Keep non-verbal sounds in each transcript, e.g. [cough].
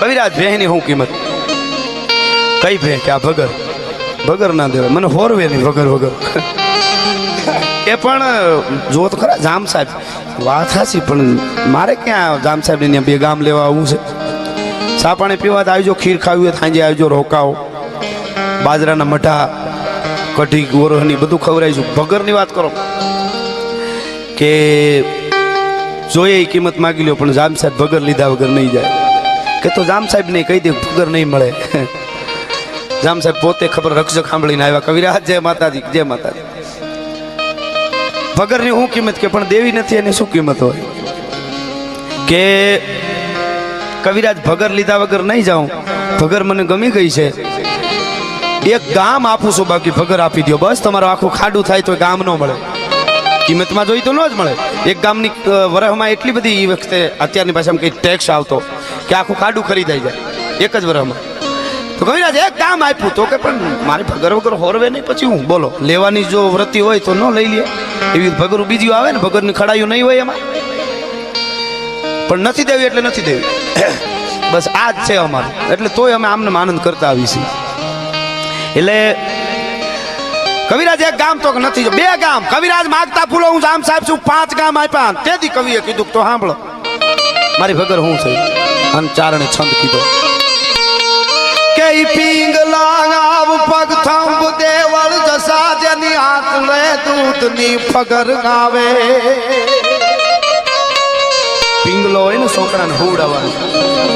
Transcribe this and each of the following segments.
કવિરાજ ભેહની શું કિંમત? કઈ ભે કે આ ભગર. ભગર ના દેવાય. મને હોરવે નહીં વગર. વગર એ પણ જો તો ખરા, જામ સાહેબ. વાત હાસી પણ મારે ક્યાં જામ સાહેબ ને બે ગામ લેવા આવવું છે? ચા પાણી પીવા તો આવજો, ખીર ખાવી હોય સાંજે આવજો, રોકાઓ. બાજરાના મઠા કઢી, ગોરહની બધું ખવડાવીશું ભગરની વાત કરો. કે જોઈએ કિંમત માગી લ્યો, પણ જામ સાહેબ ભગર લીધા વગર નહીં જાય. કે તો જામ સાહેબ ને કહી દે ભગર નહીં મળે. જામ સાહેબ પોતે ખબર રક્ષક સાંભળીને આવ્યા, કવિરાજ, જય માતાજી જય માતાજી. ભગરની શું કિંમત કે, પણ દેવી નથી એની શું કિંમત હોય? કે કવિરાજ ભગર લીધા વગર નહીં જાઉં? ભગર મને ગમી ગઈ છે. એક ગામ આપું છું, બાકી ભગર આપી દો બસ તમારું આખું ખાડું થાય તો ગામ ન મળે. કિંમતમાં જોઈ તો ન જ મળે. એક ગામની વરહમાં એટલી બધી એ વખતે અત્યારની ભાષામાં કંઈ ટેક્સ આવતો. કે આખું ખાડું ખરીદાઈ જાય. એક જ વરમાં તો કવિરાજ, એક ગામ આપ્યું તો કે પણ મારે ભગર વગર હોરવે નહીં, પછી હું? બોલો. લેવાની જો વૃત્તિ હોય તો ન લઈ લે. એવી ભગરું બીજી આવે ને, ભગરની ખડાયું નહીં હોય એમાં. પણ નથી દેવી એટલે નથી દેવી. [coughs] બસ આ જ છે અમારું. એટલે તોય અમે આમને આનંદ કરતા આવી એટલે કવિરાજ, એક ગામ તો નથી. બે ગામ. કવિરાજ માગતા ફૂલો, હું જામ સાહેબ છું, પાંચ ગામ આપ્યા. તેથી કવિએ કીધું તો સાંભળો. મારી ભગર હું છે? અને છંદ કીધો. કે પિંગલા આવ પગ થંભ દેવળ જસા જેની આંકલે દૂધની ફગર ગાવે. પિંગલો હોય ને છોકરાને હોવડાવવાનું.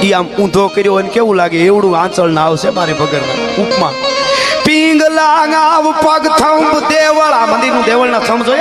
ઈ આમ ઊંધો કર્યો હોય ને કેવું લાગે? એવડું આંચળ ના આવશે મારી ભગર ઉપમા. પિંગલા આવ પગ થંભ દેવળ. આ મંદિરનું દેવળના થંભ જોયા?